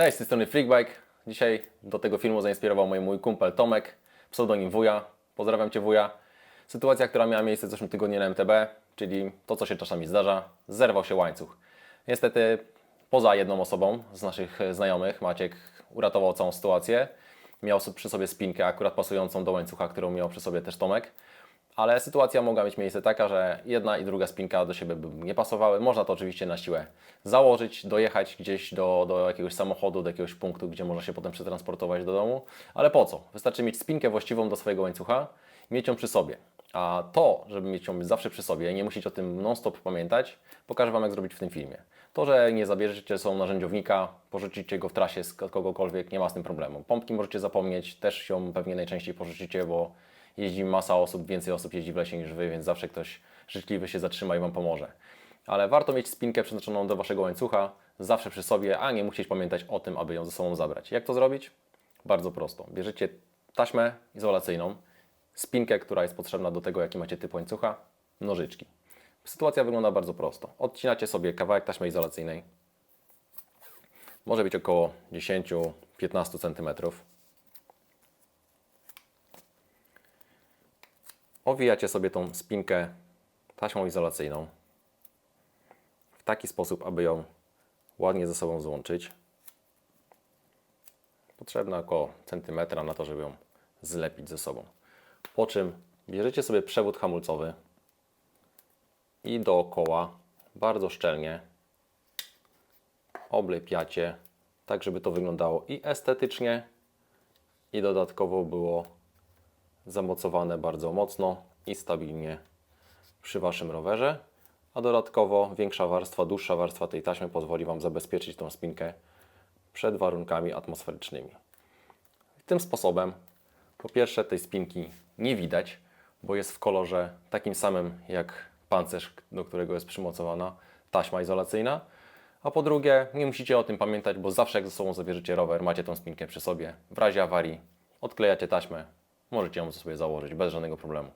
Cześć, z tej strony Freakbike. Dzisiaj do tego filmu zainspirował mnie mój kumpel Tomek, pseudonim Wuja. Pozdrawiam Cię Wuja. Sytuacja, która miała miejsce w zeszłym tygodniu na MTB, czyli to, co się czasami zdarza, zerwał się łańcuch. Niestety, poza jedną osobą z naszych znajomych, Maciek uratował całą sytuację. Miał przy sobie spinkę akurat pasującą do łańcucha, którą miał przy sobie też Tomek. Ale sytuacja mogła mieć miejsce taka, że jedna i druga spinka do siebie by nie pasowały. Można to oczywiście na siłę założyć, dojechać gdzieś do, do jakiegoś samochodu, do jakiegoś punktu, gdzie można się potem przetransportować do domu. Ale po co? Wystarczy mieć spinkę właściwą do swojego łańcucha mieć ją przy sobie. A to, żeby mieć ją zawsze przy sobie, nie musieć o tym non-stop pamiętać, pokażę Wam jak zrobić w tym filmie. To, że nie zabierzecie są narzędziownika, porzucicie go w trasie z kogokolwiek, nie ma z tym problemu. Pompki możecie zapomnieć, też się pewnie najczęściej porzucicie, bo jeździ masa osób, więcej osób jeździ w lesie niż Wy, więc zawsze ktoś życzliwy się zatrzyma i Wam pomoże. Ale warto mieć spinkę przeznaczoną do Waszego łańcucha zawsze przy sobie, a nie musieć pamiętać o tym, aby ją ze sobą zabrać. Jak to zrobić? Bardzo prosto. Bierzecie taśmę izolacyjną, spinkę, która jest potrzebna do tego, jaki macie typ łańcucha, nożyczki. Sytuacja wygląda bardzo prosto. Odcinacie sobie kawałek taśmy izolacyjnej. Może być około 10-15 cm. Owijacie sobie tą spinkę taśmą izolacyjną w taki sposób, aby ją ładnie ze sobą złączyć. Potrzebne około centymetra na to, żeby ją zlepić ze sobą. Po czym bierzecie sobie przewód hamulcowy i dookoła bardzo szczelnie oblepiacie, tak żeby to wyglądało i estetycznie, i dodatkowo było zamocowane bardzo mocno i stabilnie przy Waszym rowerze, a dodatkowo większa warstwa, dłuższa warstwa tej taśmy pozwoli Wam zabezpieczyć tą spinkę przed warunkami atmosferycznymi. Tym sposobem po pierwsze tej spinki nie widać, bo jest w kolorze takim samym jak pancerz, do którego jest przymocowana taśma izolacyjna, a po drugie nie musicie o tym pamiętać, bo zawsze jak ze sobą zabierzecie rower, macie tą spinkę przy sobie. W razie awarii odklejacie taśmę, możecie ją sobie założyć bez żadnego problemu.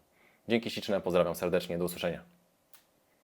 Dzięki śliczne, pozdrawiam serdecznie, do usłyszenia.